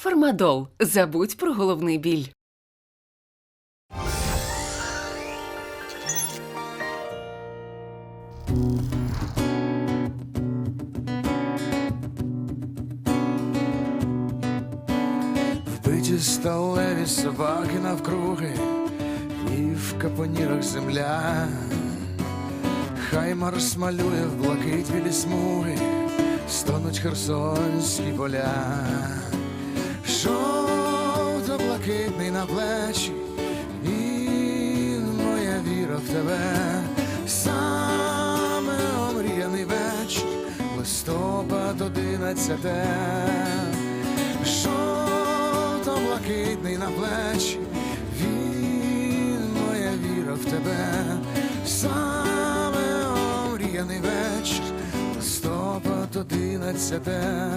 Фармадол. Забудь про головний біль. Вбиті сталеві собаки навкруги, і в капонірах земля. Хай Марс малює в блакить білі смуги, стонуть херсонські поля. На плечі, він моя віра в тебе, саме омріяний вечір, листопад одинадцяте. Жовто-блакитний на плечі, він моя віра в тебе, саме омріяний вечір, листопад одинадцяте.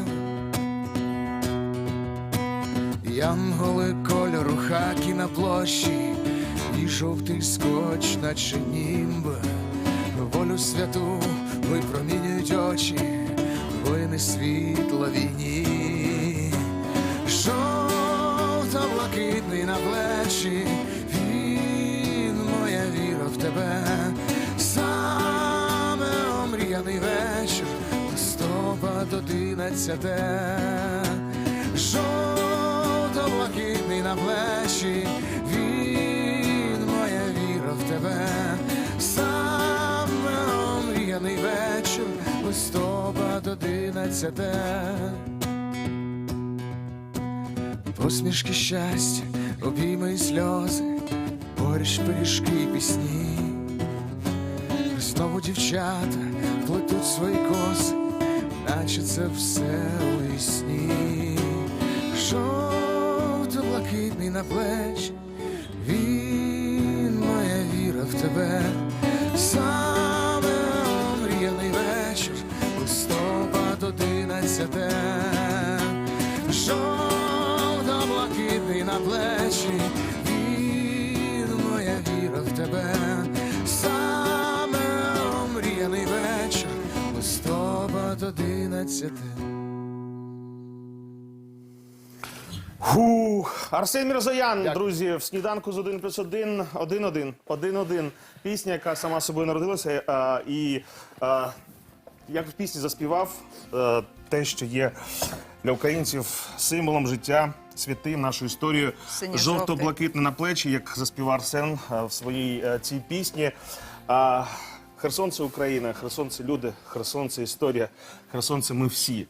Янголи кольору хакі на площі, і жовтий скотч, наче німб, волю святу випромінюють очі, воїни світла війні, жовто-блакитний на плечі, він моя віра в тебе, саме омріяний вечір, листопад одинадцяте. На плечі, він моя віра в тебе, саме омріяний вечір, листопад одинадцяте. Посмішки щастя, обійми і сльози, борщ, пиріжки і пісні. Знову дівчата плетуть свої коси, наче це все у сні. Жовто-блакитний на плечі, він моя віра в тебе, саме омріяний вечір, листопад одинадцяте. Жовто-блакитний на плечі, він моя віра в тебе, саме омріяний вечір, листопад одинадцяте. Фух. Арсен Мірзоян, друзі, в сніданку з 1 плюс 1, 1-1, 1-1. Пісня, яка сама собою народилася. А, і а, як в пісні заспівав е, те, що є для українців символом життя, святим, історією. Синьо-жовтий. Жовто-блакитне на плечі, як заспівав Арсен е, в своїй е, цій пісні. А, Херсон це Україна, Херсон це люди, Херсон це історія, Херсон це ми всі.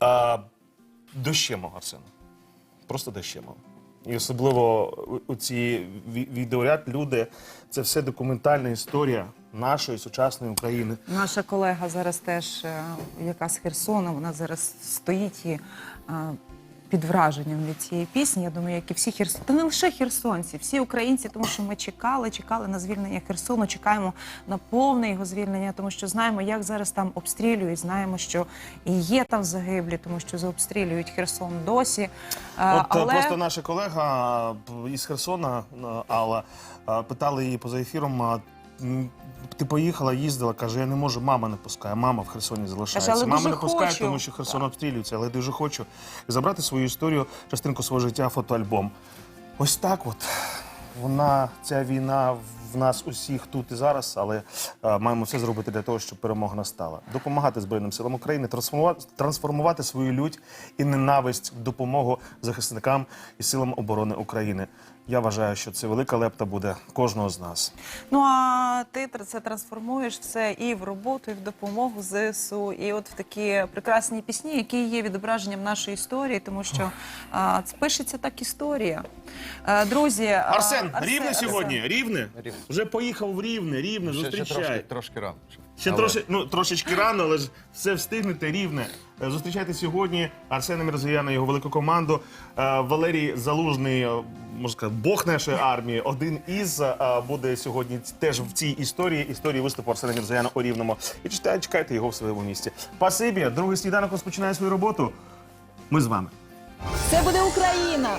А, дощемо, Арсен. Просто дощемо. І особливо у- ці ві- відеоряд люди це все документальна історія нашої сучасної України. Наша колега зараз теж, е, яка з Херсона, вона зараз стоїть і е, під враженням від цієї пісні. Я думаю, як і всі херсонці, та не лише херсонці, всі українці, тому що ми чекали, чекали на звільнення Херсону, чекаємо на повне його звільнення, тому що знаємо, як зараз там обстрілюють. Знаємо, що і є там загиблі, тому що заобстрілюють Херсон досі. Е, От е, просто наша колега е, із Херсона, Алла, питали її поза ефіром. Ти поїхала, їздила, каже, я не можу, мама не пускає, мама в Херсоні залишається. Каже, але мама дуже не пускає, хочу. тому що Херсон обстрілюється, але дуже хочу забрати свою історію, частинку свого життя, фотоальбом. Ось так от вона, ця війна в нас усіх тут і зараз, але е, маємо все зробити для того, щоб перемога настала. Допомагати Збройним силам України, трансформувати, трансформувати свою лють і ненависть в допомогу захисникам і силам оборони України. Я вважаю, що це велика лепта буде кожного з нас. Ну а ти це трансформуєш все і в роботу, і в допомогу ЗСУ, і от в такі прекрасні пісні, які є відображенням нашої історії, тому що а, пишеться так історія. А, друзі, а, Арсен, Арсен, рівне Арсен. сьогодні? Рівне? Рівне. Вже поїхав в рівне, рівне, Ще, ще зустрічай. трошки, трошки рано. Ще Але трошки, ну, трошечки рано, але ж все встигнете рівне. Е, Зустрічайте сьогодні Арсена Мірзояна, його велику команду. Е, Валерій Залужний, е, можна сказати, бог нашої армії, один із е, буде сьогодні теж в цій історії, історії виступу Арсена Мірзояна у Рівному. І читайте, чекайте його в своєму місті. Пасибі, другий сніданок розпочинає свою роботу. Ми з вами. Це буде Україна.